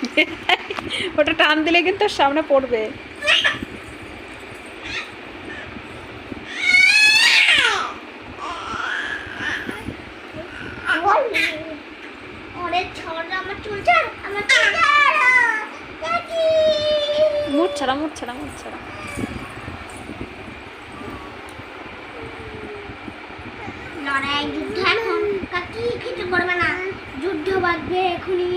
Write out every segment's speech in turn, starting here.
ওটা টান দিলে কিন্তু সামনে পড়বে। ছড়া ছাড় ছাড়া লড়াই যুদ্ধ এখন। কাকি কিছু করবে না। যুদ্ধ বাঁধবে এখনই।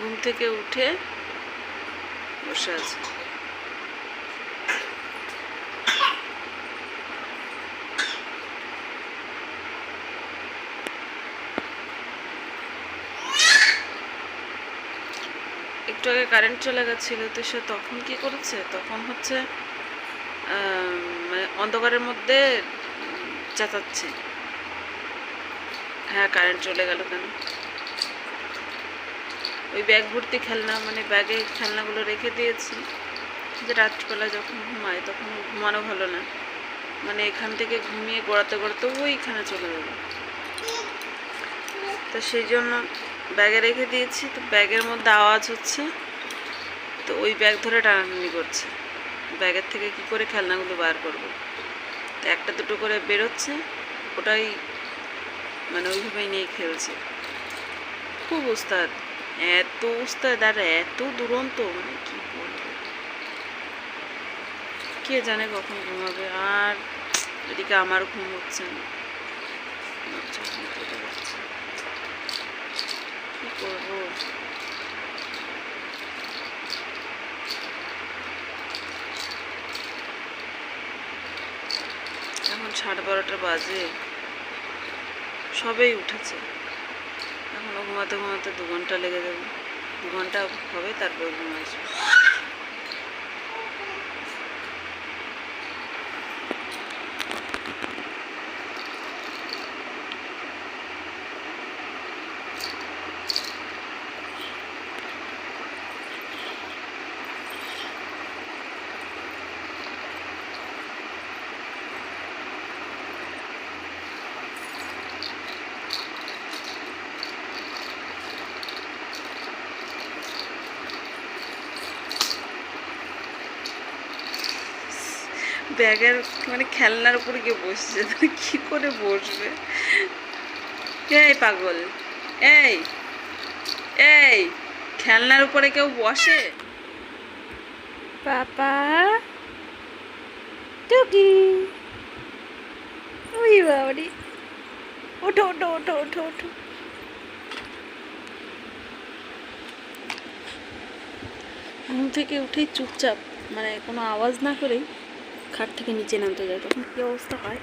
ঘুম থেকে উঠে বসে আছে। একটু আগে কারেন্ট চলে গেছিল, তো সে তখন কি করেছে? তখন হচ্ছে মানে অন্ধকারের মধ্যে চেঁচাচ্ছে। হ্যাঁ কারেন্ট চলে গেল কেন? ওই ব্যাগ ভর্তি খেলনা মানে ব্যাগে খেলনাগুলো রেখে দিয়েছি। যে রাত্রিবেলা যখন ঘুমায়, তখন ঘুমানো ভালো না। মানে এখান থেকে ঘুমিয়ে গড়াতে গড়াতে ওইখানে চলে যাবে তো সেই জন্য ব্যাগে রেখে দিয়েছি। তো ব্যাগের মধ্যে আওয়াজ হচ্ছে, তো ওই ব্যাগ ধরে টানাটানি করছে। ব্যাগের থেকে কি করে খেলনাগুলো বার করব? তো একটা দুটো করে বেরোচ্ছে, ওটাই মানে ওইভাবেই নিয়ে খেলছে। খুব উস্তাদ। এত উস্তাদ আর এত দুরন্ত মানে কি বলব কে জানে কখন ঘুমাবে আর এদিকে আমার ঘুম হচ্ছে না। কি করব এখন সাড়ে বারোটা বাজে সবেই উঠেছে এখনও ঘুমাতে ঘুমাতে দু ঘণ্টা লেগে যাবে। দু ঘণ্টা হবে তারপর ঘুম আসবে। ব্যাগের মানে খেলনার উপরে গিয়ে বসছে, তাহলে কি করে বসবে? এই পাগল, এই এই, খেলনার উপরে কেউ বসে? পাপা টুকি। ওই বাবারি। ওঠো ওঠো ওঠো ওঠো ওঠো। ঘুম থেকে উঠেই চুপচাপ মানে কোনো আওয়াজ না করেই খাট থেকে নিচে নামতে যায়, তখন কী অবস্থা হয়?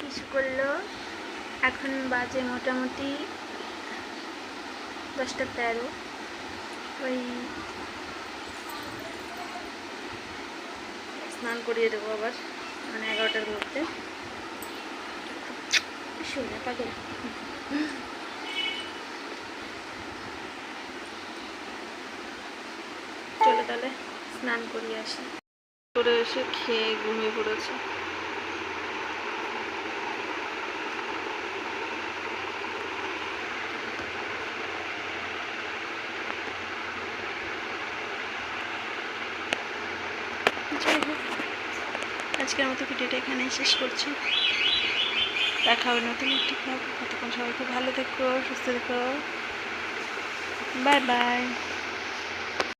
কিছু করল। এখন বাজে মোটামুটি দশটা তেরো। ওই স্নান করিয়ে দেবো আবার মানে এগারোটার মধ্যে। শুনে চলে তাহলে স্নান করিয়ে আসি। করে এসে খেয়ে ঘুমিয়ে পড়েছে। আজকের মতো ভিডিওটা এখানেই শেষ করছি। দেখা হবে নতুন একটি ব্লগ ততক্ষণ সবাই খুব ভালো থেকো, সুস্থ থেকো। Bye bye.